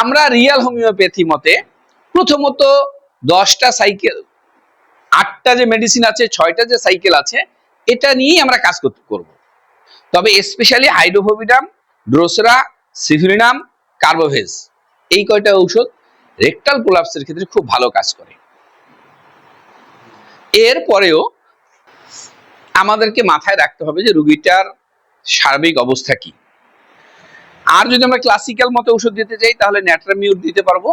আমরা Real homeopathy মতে প্রথমত দশটা সাইকেল আটটা যে মেডিসিন আছে, ছয়টা যে সাইকেল আছে, এটা নিয়েই আমরা কাজ করতে করব। তবে specially hydrophobinum drosera syphilinum carbo veg এই কয়টা ঔষধ রেকটাল প্রোলাপসের ক্ষেত্রে খুব ভালো কাজ করে। এরপরেও আমাদেরকে মাথায় রাখতে হবে যে রুগীটার সার্বিক অবস্থা কি। আর যদি আমরা ক্লাসিক্যাল মতে ওষুধ দিতে চাই, তাহলে ন্যাট্রামিউর দিতে পারব।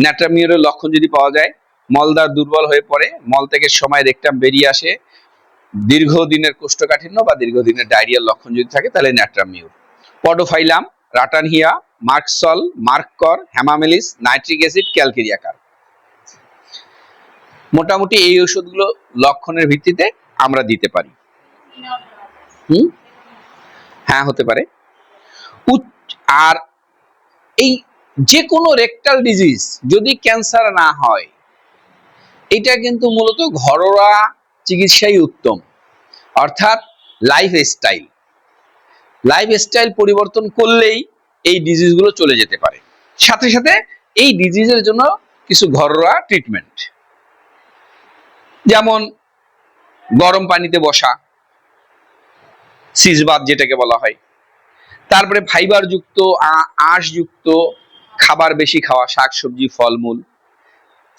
ন্যাট্রামিউরের লক্ষণ যদি পাওয়া যায় মলদার দুর্বল হয়ে পড়ে, মল থেকে সময় রেকটাম বেরিয়ে আসে, দীর্ঘদিনের কোষ্ঠকাঠিন্য বা দীর্ঘদিনের ডায়রিয়ার লক্ষণ যদি থাকে, তাহলে natrum mur podophyllum, ratanhia, merc sol merc cor hamamelis, nitric acid, calcarea carb. মোটামুটি এই ওষুধগুলো লক্ষণের ভিত্তিতে আমরা দিতে পারি। হুম? হ্যাঁ হতে পারে। আর এই যে কোনো রেকটাল ডিজিজ যদি ক্যান্সার না হয়, এটা কিন্তু মূলত ঘরোয়া চিকিৎসাই উত্তম। অর্থাৎ লাইফ স্টাইল লাইফ স্টাইল পরিবর্তন করলেই এই ডিজিজগুলো চলে যেতে পারে। সাথে সাথে এই ডিজিজের জন্য কিছু ঘরোয়া ট্রিটমেন্ট যেমন গরম পানিতে বসা সিজবাদ যেটাকে বলা হয়। তারপরে ফাইবার যুক্ত আঁশ যুক্ত খাবার বেশি খাওয়া শাক সবজি ফলমূল।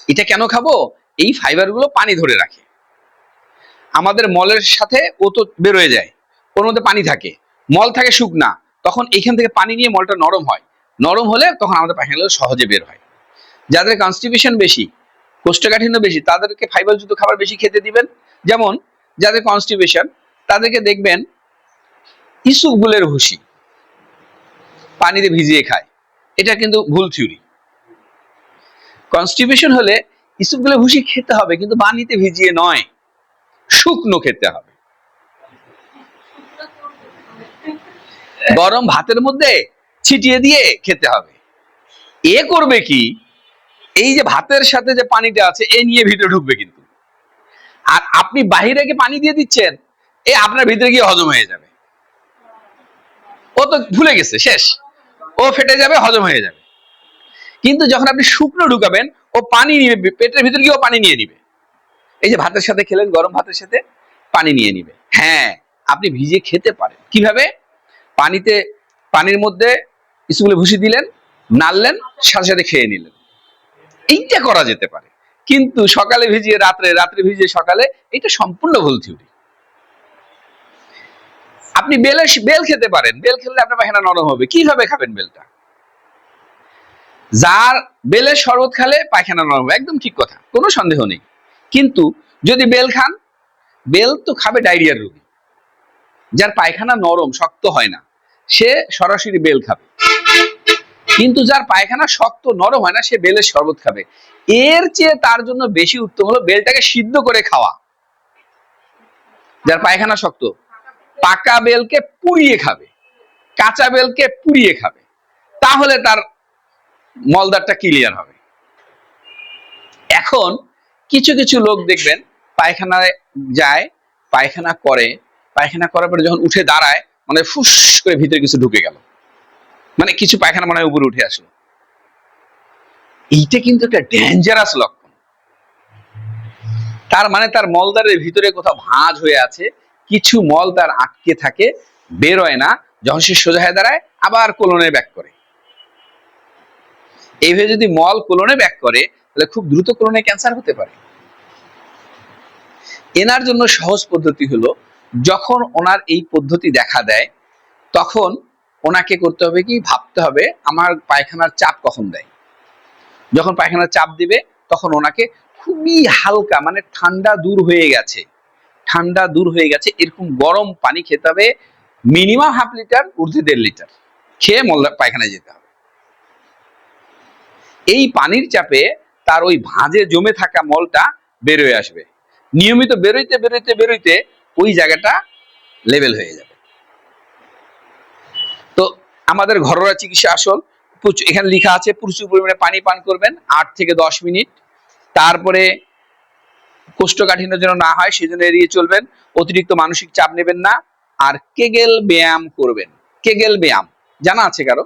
এটা কেন খাব? এই ফাইবারগুলো পানি ধরে রাখে। আমাদের মলের সাথে ও তো বেরোয় যায়, ওর মধ্যে পানি থাকে। মল থাকে শুকনা, তখন এখান থেকে পানি নিয়ে মলটা নরম হয়। নরম হলে তখন আমাদের পায়খানাগুলো সহজে বের হয়। যাদের কনস্টিপেশন বেশি, কোষ্ঠকাঠিন্য বেশি, তাদেরকে ফাইবার যুক্ত খাবার বেশি খেতে দিবেন। যেমন, যাদের কনস্টিপেশন তাদেরকে দেখবেন ইসুকগুলের ভুসি। পানিতে ভিজিয়ে খায়। এটা কিন্তু ভুল থিওরি কনস্টিপেশন হলে ইসুকগুলের ভুসি খেতে হবে, কিন্তু পানিতে ভিজিয়ে নয়। শুকনো খেতে হবে। গরম ভাতের মধ্যে ছিটিয়ে দিয়ে খেতে হবে। এ করবে কি? এই যে ভাতের সাথে যে পানিটা আছে, এ নিয়ে ভিতরে ঢুকবে কিন্তু। আর আপনি বাহিরে গিয়ে পানি দিয়ে দিচ্ছেন, এ আপনার ভিতরে গিয়ে হজম হয়ে যাবে। ও তো ভুলে গেছে, শেষ। ও ফেটে যাবে, হজম হয়ে যাবে। কিন্তু যখন আপনি শুকনো ঢুকাবেন, ও পানি নিবে, পেটের ভিতর গিয়ে ও পানি নিয়ে নিবে। এই যে ভাতের সাথে খেলেন, গরম ভাতের সাথে পানি নিয়ে নিবে। হ্যাঁ আপনি ভিজে খেতে পারেন। কীভাবে? পানিতে, পানির মধ্যে স্কুলে ভুসি দিলেন, নাড়লেন, সাথে সাথে খেয়ে নিলেন। এইটা করা যেতে পারে। কিন্তু সকালে ভিজিয়ে, রাত্রে রাত্রে ভিজিয়ে সকালে, এটা সম্পূর্ণ ভুল থিওরি আপনি বেলে বেল খেতে পারেন। বেল খেলে আপনার পায়খানা নরম হবে। কীভাবে খাবেন বেলটা? যার বেলের শরবত খেলে পায়খানা নরম হবে। একদম ঠিক কথা। কোনো সন্দেহ নেই। কিন্তু যদি বেল খান, বেল তো খাবে ডায়রিয়ার রোগী। যার পায়খানা নরম, শক্ত হয় না, সে সরাসরি বেল খাবে। কিন্তু যার পায়খানা শক্ত, নরম হয় না, সে বেলের শরবত খাবে। এর চেয়ে তার জন্য বেশি উত্তম হলো বেলটাকে সিদ্ধ করে খাওয়া। যার পায়খানা শক্ত পাকা বেলকে পুড়িয়ে খাবে, কাঁচা বেলকে পুড়িয়ে খাবে, তাহলে তার মলদারটা ক্লিয়ার হবে। এখন কিছু কিছু লোক দেখবেন পায়খানায় যায়, পায়খানা করে, পায়খানা করার পরে যখন উঠে দাঁড়ায় মানে ফুস করে ভিতরে কিছু ঢুকে গেল। মানে কিছু পায়খানা মনে উপরে উঠে আসলো। এইটা কিন্তু একটা ডেঞ্জারাস লক্ষণ। তার মানে তার মলদারের ভিতরে কোথাও ভাঁজ হয়ে আছে কিছু মল তার আটকে থাকে, বেরোয় না, যখন সে সোজা হয়ে দাঁড়ায়, আবার কোলনে ব্যাক করে। এইভাবে যদি মল কোলনে ব্যাক করে, তাহলে খুব দ্রুত কোলনে ক্যান্সার হতে পারে। এনার জন্য সহজ পদ্ধতি হলো, যখন ওনার এই পদ্ধতি দেখা দেয়, তখন ওনাকে করতে হবে কি, ভাবতে হবে, আমার পায়খানার চাপ কখন দেয়। যখন পায়খানার চাপ দিবে, তখন ওনাকে খুবই হালকা মানে ঠান্ডা দূর হয়ে গেছে। ঠান্ডা দূর হয়ে গেছে, এরকম গরম পানি খেতে হবে মিনিমাম হাফ লিটার ঊর্ধ্বে দেড় লিটার খেয়ে মল পায়খানায় যেতে হবে। এই পানির চাপে তার ওই ভাঁজে জমে থাকা মলটা বেরোয় আসবে। নিয়মিত বেরোইতে বেরোইতে বেরোইতে ওই জায়গাটা লেভেল হয়ে যাবে। তো আমাদের ঘরোয়া চিকিৎসা আসল এখানে লেখা আছে, প্রচুর পরিমাণে পানি পান করবেন, আট থেকে দশ মিনিট, তারপরে কোষ্ঠকাঠিন্য যেন না হয় সেই জন্য এড়িয়ে চলবেন। অতিরিক্ত মানসিক চাপ নেবেন না। আর কেগেল ব্যায়াম করবেন। কেগেল ব্যায়াম। জানা আছে কারও?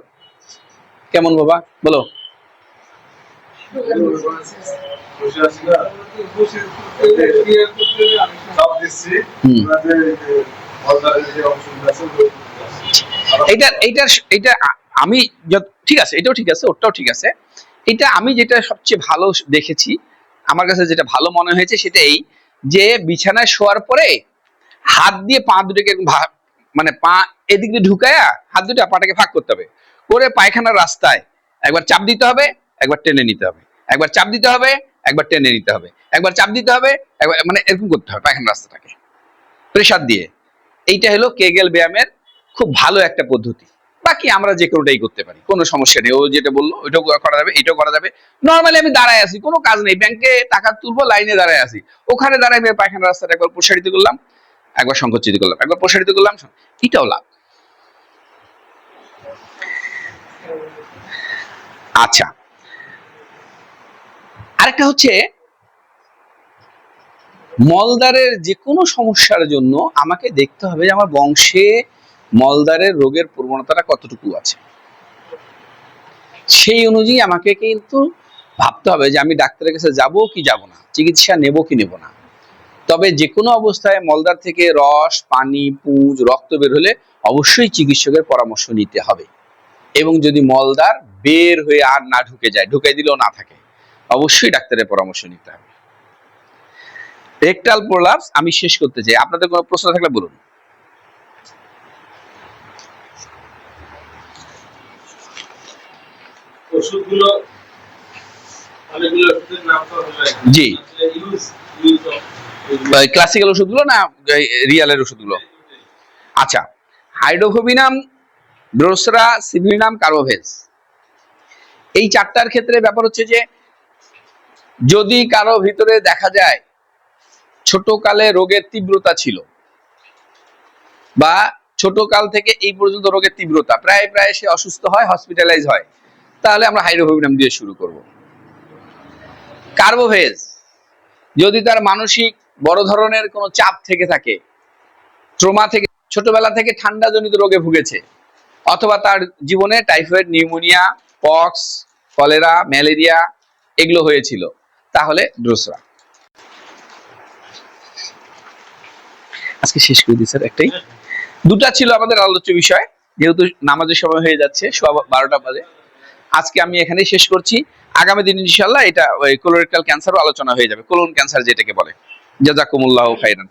কেমন বাবা? বলো। এইটা এইটা এইটা আমি ঠিক আছে এটাও ঠিক আছে ওটাও ঠিক আছে। এটা আমি যেটা সবচেয়ে ভালো দেখেছি আমার কাছে যেটা ভালো মনে হয়েছে সেটা এই যে বিছানায় শোয়ার পরে হাত দিয়ে পা দুটোকে মানে পা এদিক দিয়ে ঢুকায়া হাত দুটো পাটাকে ফাঁক করতে হবে। করে পায়খানার রাস্তায় একবার চাপ দিতে হবে, একবার টেনে নিতে হবে। একবার চাপ দিতে হবে, একবার টেনে নিতে হবে। একবার চাপ দিতে হবে, একবার মানে এরকম করতে হবে পায়খানার রাস্তাটাকে। প্রেসার দিয়ে। এইটা হলো কেগেল ব্যায়ামের খুব ভালো একটা পদ্ধতি। বাকি আমরা যে কোনোটাই করতে পারি। কোনো সমস্যা নেই। ও যেটা বলল, ওইটাও করা যাবে, এটাও করা যাবে। নর্মালি আমি দাঁড়ায় আছি, কোনো কাজ নেই। ব্যাংকে টাকা তুলবো লাইনে দাঁড়ায় আছি। ওখানে দাঁড়ায় পায়খানা রাস্তাটা একবার প্রসারিত করলাম, একবার সংকুচিত করলাম, একবার প্রসারিত করলাম এটাও লাভ। আচ্ছা। আরেকটা হচ্ছে মলদারের যে কোনো সমস্যার জন্য আমাকে দেখতে হবে যে আমার বংশে মলদারের রোগের প্রবণতাটা কতটুকু আছে? সেই অনুযায়ী আমাকে কিন্তু ভাবতে হবে যে আমি ডাক্তারের কাছে যাব কি যাব না, চিকিৎসা নেব কি নেব না। তবে যে কোনো অবস্থায় মলদার থেকে রস, পানি, পুঁজ, রক্ত বের হলে অবশ্যই চিকিৎসকের পরামর্শ নিতে হবে। এবং যদি মলদার বের হয়ে আর না ঢুকে যায় ঢুকে দিলেও না থাকে, অবশ্যই ডাক্তারের পরামর্শ নিতে হবে। রেকটাল প্রলাপস আমি শেষ করতে চাই। আপনাদের কোনো প্রশ্ন থাকলে বলুন। ওষুধগুলো জি। ক্লাসিক্যাল ওষুধগুলো না রিয়ালের ওষুধগুলো? আচ্ছা হাইড্রোফোবিনাম ব্রোসরা সিভিনাম কার্বোভেজ এই চারটার ক্ষেত্রে ব্যাপার হচ্ছে যে যদি কারও ভিতরে দেখা যায় ছোট কালে রোগের তীব্রতা ছিল বা ছোট কাল থেকে এই পর্যন্ত রোগের তীব্রতা প্রায় প্রায় সে অসুস্থ হয় হসপিটালাইজ হয় তাহলে আমরা হাইড্রোফোবিনাম দিয়ে শুরু করব। কার্বোভেজ যদি তার মানসিক বড় ধরনের কোনো চাপ থেকে থাকে, ট্রমা থেকে, ছোটবেলা থেকে ঠান্ডা জনিত রোগে ভুগেছে, অথবা তার জীবনে typhoid, pneumonia, pox, cholera, malaria এগুলো হয়েছিল, তাহলে ড্রোসরা। আজকে শেষ করে দিই, স্যার, একটাই। দুটা ছিল আমাদের আলোচ্য বিষয়, যেহেতু নামাজের সময় হয়ে যাচ্ছে, সোয়া বারোটা বাজে। আজকে আমি এখানে শেষ করছি। আগামী দিন ইনশাল্লাহ এটা কোলোরেক্টাল ক্যান্সারও আলোচনা হয়ে যাবে। কোলন ক্যান্সার যেটাকে বলে। জাজাকুমুল্লাহ খাইরান